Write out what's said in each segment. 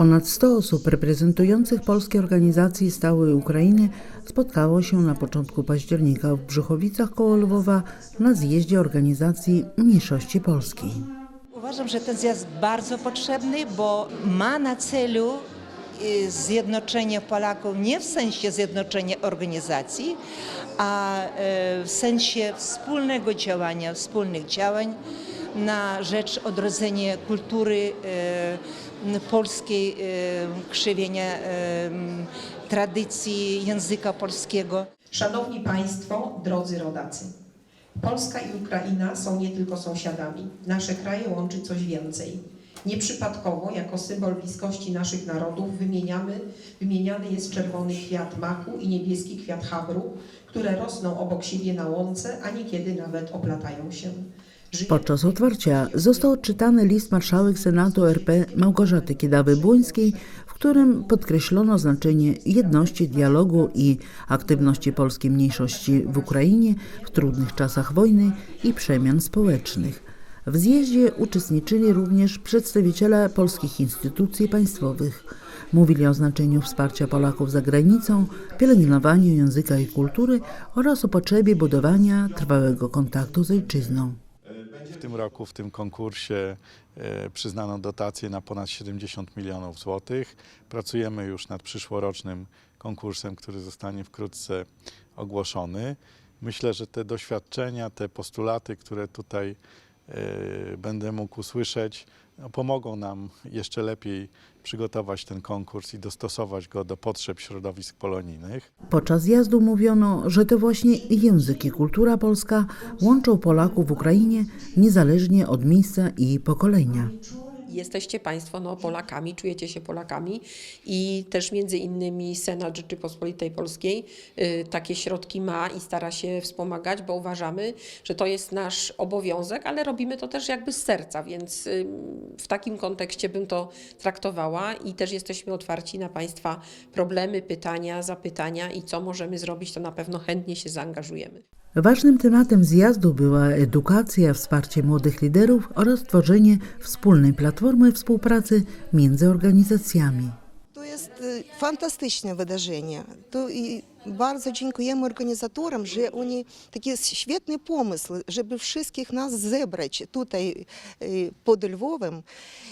Ponad 100 osób reprezentujących polskie organizacje stałe Ukrainy spotkało się na początku października w Brzuchowicach koło Lwowa na zjeździe organizacji Mniejszości Polskiej. Uważam, że ten zjazd bardzo potrzebny, bo ma na celu y, zjednoczenie Polaków nie w sensie zjednoczenia organizacji, a y, w sensie wspólnego działania, wspólnych działań na rzecz odrodzenia kultury y, polskiej, y, krzewienia y, tradycji języka polskiego. Szanowni Państwo, drodzy rodacy. Polska i Ukraina są nie tylko sąsiadami. Nasze kraje łączy coś więcej. Nieprzypadkowo, jako symbol bliskości naszych narodów, wymieniamy, wymieniany jest czerwony kwiat maku i niebieski kwiat habru, które rosną obok siebie na łące, a niekiedy nawet oplatają się. Podczas otwarcia został odczytany list marszałek Senatu RP Małgorzaty Kidawy-Błońskiej, w którym podkreślono znaczenie jedności, dialogu i aktywności polskiej mniejszości w Ukrainie w trudnych czasach wojny i przemian społecznych. W zjeździe uczestniczyli również przedstawiciele polskich instytucji państwowych. Mówili o znaczeniu wsparcia Polaków za granicą, pielęgnowaniu języka i kultury oraz o potrzebie budowania trwałego kontaktu z ojczyzną. Tym roku w tym konkursie e, przyznano dotację na ponad 70 milionów złotych. Pracujemy już nad przyszłorocznym konkursem, który zostanie wkrótce ogłoszony. Myślę, że te doświadczenia, te postulaty, które tutaj e, będę mógł usłyszeć, pomogą nam jeszcze lepiej przygotować ten konkurs i dostosować go do potrzeb środowisk polonijnych. Podczas zjazdu mówiono, że to właśnie język i kultura polska łączą Polaków w Ukrainie niezależnie od miejsca i pokolenia. Jesteście Państwo no, Polakami, czujecie się Polakami i też między innymi Senat Rzeczypospolitej Polskiej y, takie środki ma i stara się wspomagać, bo uważamy, że to jest nasz obowiązek, ale robimy to też jakby z serca, więc y, w takim kontekście bym to traktowała i też jesteśmy otwarci na Państwa problemy, pytania, zapytania i co możemy zrobić, to na pewno chętnie się zaangażujemy. Ważnym tematem zjazdu była edukacja, wsparcie młodych liderów oraz tworzenie wspólnej platformy współpracy między organizacjami. E, zebrać tutaj e, pod Lwowem,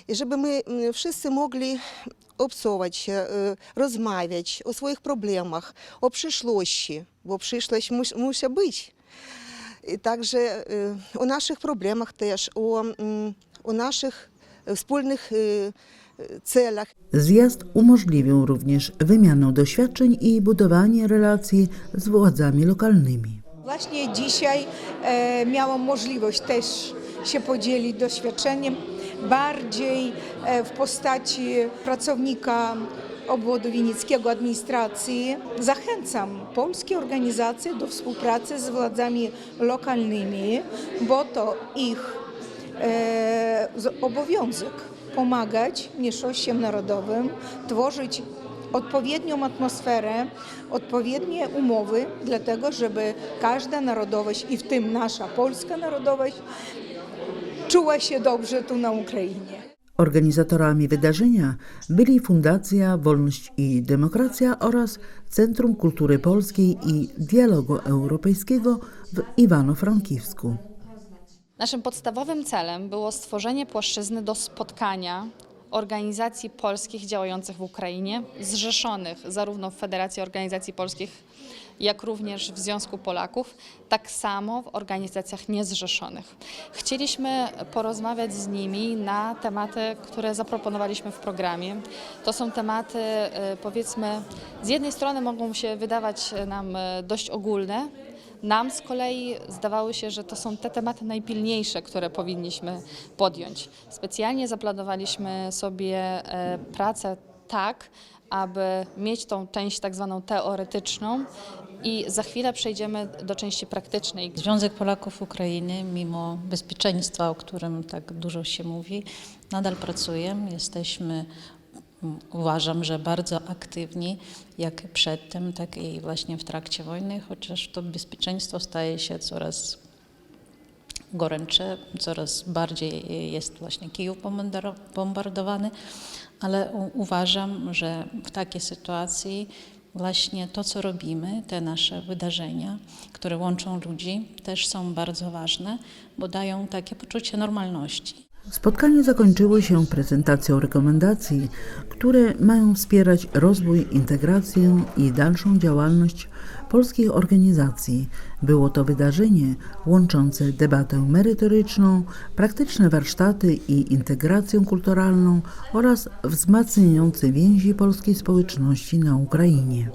i żeby my m, wszyscy mogli obcować się, e, rozmawiać o swoich problemach, o przyszłości, bo przyszłość mus, musi być. I także e, o naszych problemach też, o, mm, o naszych e, wspólnych e, e, celach. Zjazd umożliwił również wymianę doświadczeń i budowanie relacji z władzami lokalnymi. Właśnie dzisiaj e, miałam możliwość też się podzielić doświadczeniem bardziej e, w postaci pracownika obwodu winickiego administracji. Zachęcam polskie organizacje do współpracy z władzami lokalnymi, bo to ich obowiązek pomagać mniejszościom narodowym, tworzyć odpowiednią atmosferę, odpowiednie umowy, dlatego żeby każda narodowość, i w tym nasza polska narodowość, czuła się dobrze tu na Ukrainie. Organizatorami wydarzenia byli Fundacja Wolność i Demokracja oraz Centrum Kultury Polskiej i Dialogu Europejskiego w Iwano-Frankiwsku. Naszym podstawowym celem było stworzenie płaszczyzny do spotkania organizacji polskich działających w Ukrainie, zrzeszonych zarówno w Federacji Organizacji Polskich, jak również w Związku Polaków, tak samo w organizacjach niezrzeszonych. Chcieliśmy porozmawiać z nimi na tematy, które zaproponowaliśmy w programie. To są tematy, e, powiedzmy, z jednej strony mogą się wydawać nam e, dość ogólne, nam z kolei zdawało się, że to są te tematy najpilniejsze, które powinniśmy podjąć. Specjalnie zaplanowaliśmy sobie e, pracę tak, aby mieć tą część tak zwaną teoretyczną i za chwilę przejdziemy do części praktycznej. Związek Polaków Ukrainy, mimo bezpieczeństwa, o którym tak dużo się mówi, nadal pracuje. Jesteśmy, uważam, że bardzo aktywni, jak przedtem, tak i właśnie w trakcie wojny, chociaż to bezpieczeństwo staje się coraz gorętsze, coraz bardziej jest właśnie Kijów bombardowany, ale uważam, że w takiej sytuacji właśnie to, co robimy, te nasze wydarzenia, które łączą ludzi, też są bardzo ważne, bo dają takie poczucie normalności. Spotkanie zakończyło się prezentacją rekomendacji, które mają wspierać rozwój, integrację i dalszą działalność polskich organizacji. Było to wydarzenie łączące debatę merytoryczną, praktyczne warsztaty i integrację kulturalną oraz wzmacniające więzi polskiej społeczności na Ukrainie.